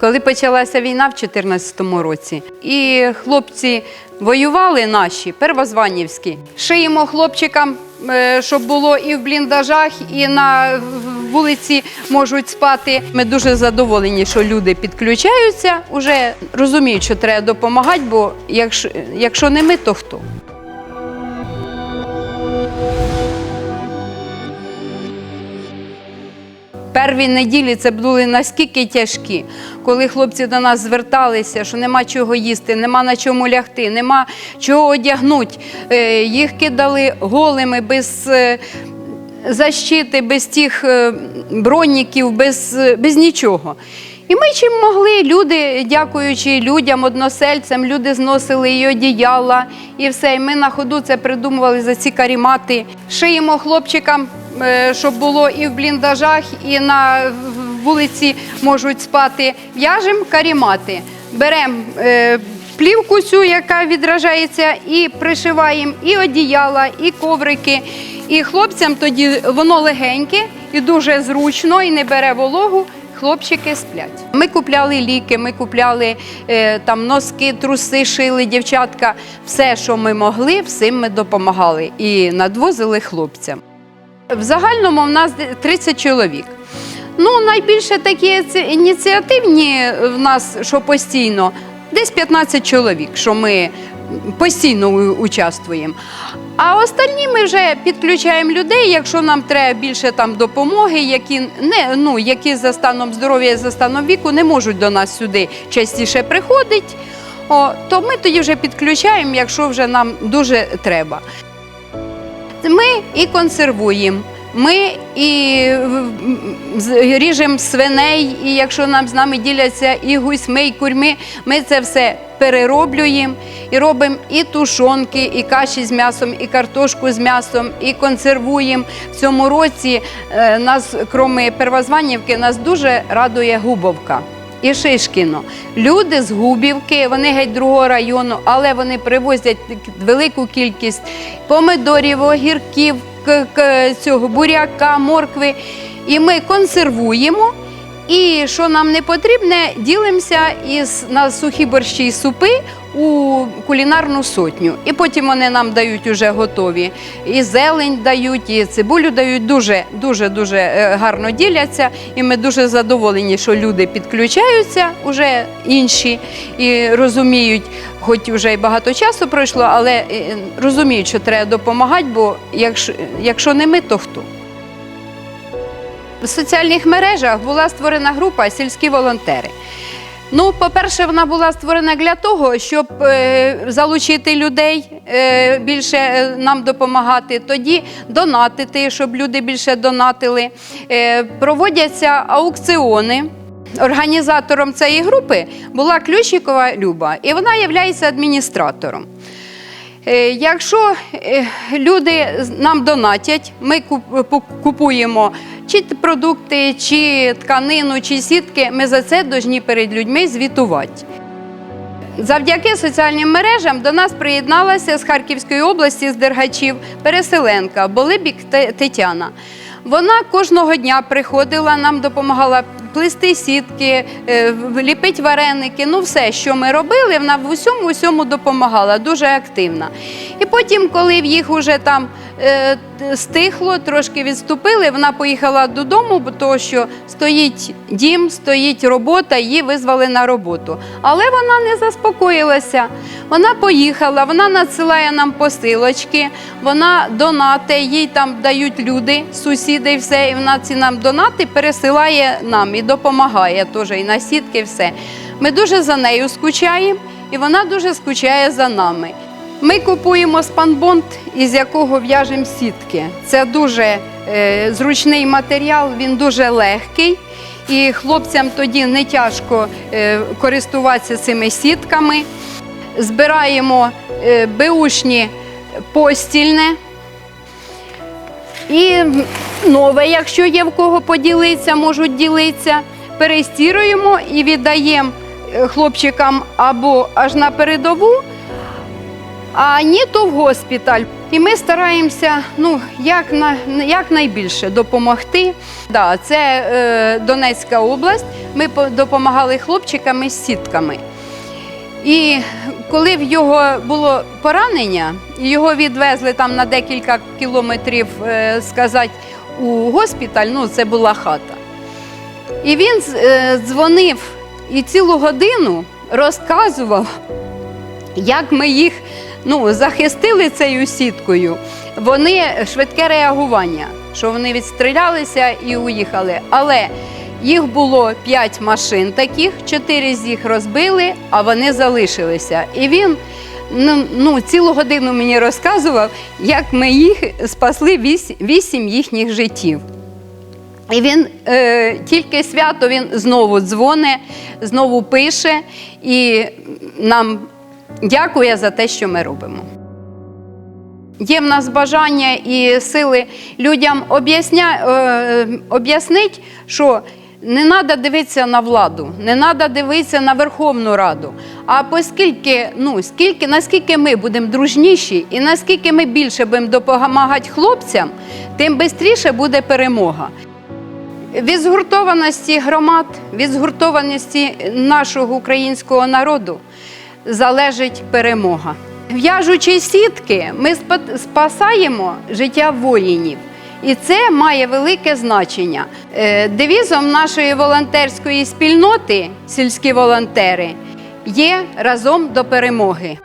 Коли почалася війна в 2014 році, і хлопці воювали наші, первозванівські, шиємо хлопчикам, е, щоб було і в бліндажах, і на вулиці можуть спати. Ми дуже задоволені, що люди підключаються, вже розуміють, що треба допомагати, бо якщо, якщо не ми, то хто? Перві неділі це були наскільки тяжкі, коли хлопці до нас зверталися, що нема чого їсти, нема на чому лягти, нема чого одягнути. Е, Їх кидали голими, без е, защити, без тих е, броніків, без, без нічого. І ми чим могли, люди, дякуючи людям, односельцям, люди зносили і одіяла, і все. І ми на ходу це придумували за ці карімати. Шиємо хлопчикам, щоб було і в бліндажах, і на вулиці можуть спати. В'яжемо карімати. Беремо е, плівку цю, яка відражається, і пришиваємо і одіяла, і коврики. І хлопцям тоді воно легеньке і дуже зручно, і не бере вологу. Хлопчики сплять. Ми купляли ліки, ми купляли е, там носки, труси, шили, дівчатка. Все, що ми могли, всім ми допомагали і надвозили хлопцям. В загальному в нас 30 чоловік. Ну, найбільше такі ініціативні в нас, що постійно, десь 15 чоловік, що ми постійно участвуємо. А остальні ми вже підключаємо людей, якщо нам треба більше там допомоги, які не ну які за станом здоров'я, за станом віку не можуть до нас сюди частіше приходити. То ми тоді вже підключаємо, якщо вже нам дуже треба. Ми і консервуємо. Ми і ріжемо свиней, і якщо нам з нами діляться і гусьми, і курьми, ми це все перероблюємо і робимо і тушонки, і каші з м'ясом, і картошку з м'ясом, і консервуємо. В цьому році е, нас, крім Первозванівки, нас дуже радує Губовка. І Шишкіно. Люди з Губівки, вони геть другого району, але вони привозять велику кількість помидорів, огірків, цього буряка, моркви. І ми консервуємо. І що нам не потрібне, ділимося із на сухі борщі і супи у кулінарну сотню. І потім вони нам дають уже готові. І зелень дають, і цибулю дають. Дуже, дуже, дуже е, гарно діляться. І ми дуже задоволені, що люди підключаються уже інші і розуміють, хоч вже й багато часу пройшло, але е, розуміють, що треба допомагати, бо якщо, якщо не ми, то хто? В соціальних мережах була створена група сільські волонтери. Ну, по-перше, вона була створена для того, щоб е, залучити людей е, більше е, нам допомагати, тоді донатити, щоб люди більше донатили. Е, проводяться аукціони. Організатором цієї групи була Ключникова Люба, і вона є адміністратором. Е, Якщо е, люди нам донатять, ми купуємо чи продукти, чи тканину, чи сітки, ми за це повинні перед людьми звітувати. Завдяки соціальним мережам до нас приєдналася з Харківської області, з Дергачів, переселенка Болибік Тетяна. Вона кожного дня приходила, нам допомагала плести сітки, е, ліпити вареники. Ну, все, що ми робили, вона в усьому усьому допомагала, дуже активна. І потім, коли в їх уже там стихло, трошки відступили, вона поїхала додому, бо що стоїть дім, стоїть робота, її визвали на роботу. Але вона не заспокоїлася. Вона поїхала, вона надсилає нам посилочки, вона донати, їй там дають люди, сусіди, і все, і вона ці нам донати пересилає нам і допомагає теж, і на сітки, і все. Ми дуже за нею скучаємо, і вона дуже скучає за нами. Ми купуємо спанбонд, із якого в'яжемо сітки. Це дуже е, зручний матеріал, він дуже легкий. І хлопцям тоді не тяжко е, користуватися цими сітками. Збираємо е, беушні постільне. І нове, якщо є в кого поділитися, можуть ділитися. Перестіруємо і віддаємо е, хлопчикам або аж на передову, а ні, то в госпіталь. І ми стараємося ну, як, на, як найбільше допомогти. Да, це е, Донецька область. Ми допомагали хлопчикам із сітками. І коли в його було поранення, його відвезли там на декілька кілометрів, е, сказати, у госпіталь, ну це була хата. І він е, дзвонив і цілу годину розказував, як ми їх ну, захистили цією сіткою. Вони швидке реагування, що вони відстрілялися і уїхали. Але їх було п'ять машин таких, чотири з їх розбили, а вони залишилися. І він ну, ну, цілу годину мені розказував, як ми їх спасли вісім їхніх життів. І він е, тільки свято він знову дзвоне, знову пише і нам дякує за те, що ми робимо. Є в нас бажання і сили людям е, об'яснити, що не треба дивитися на владу, не треба дивитися на Верховну Раду. А оскільки, ну, скільки, наскільки ми будемо дружніші і наскільки ми більше будемо допомагати хлопцям, тим швидше буде перемога. Від згуртованості громад, від згуртованості нашого українського народу залежить перемога. В'яжучи сітки, ми спа- спасаємо життя воїнів. І це має велике значення. Е, Девізом нашої волонтерської спільноти, сільські волонтери, є разом до перемоги.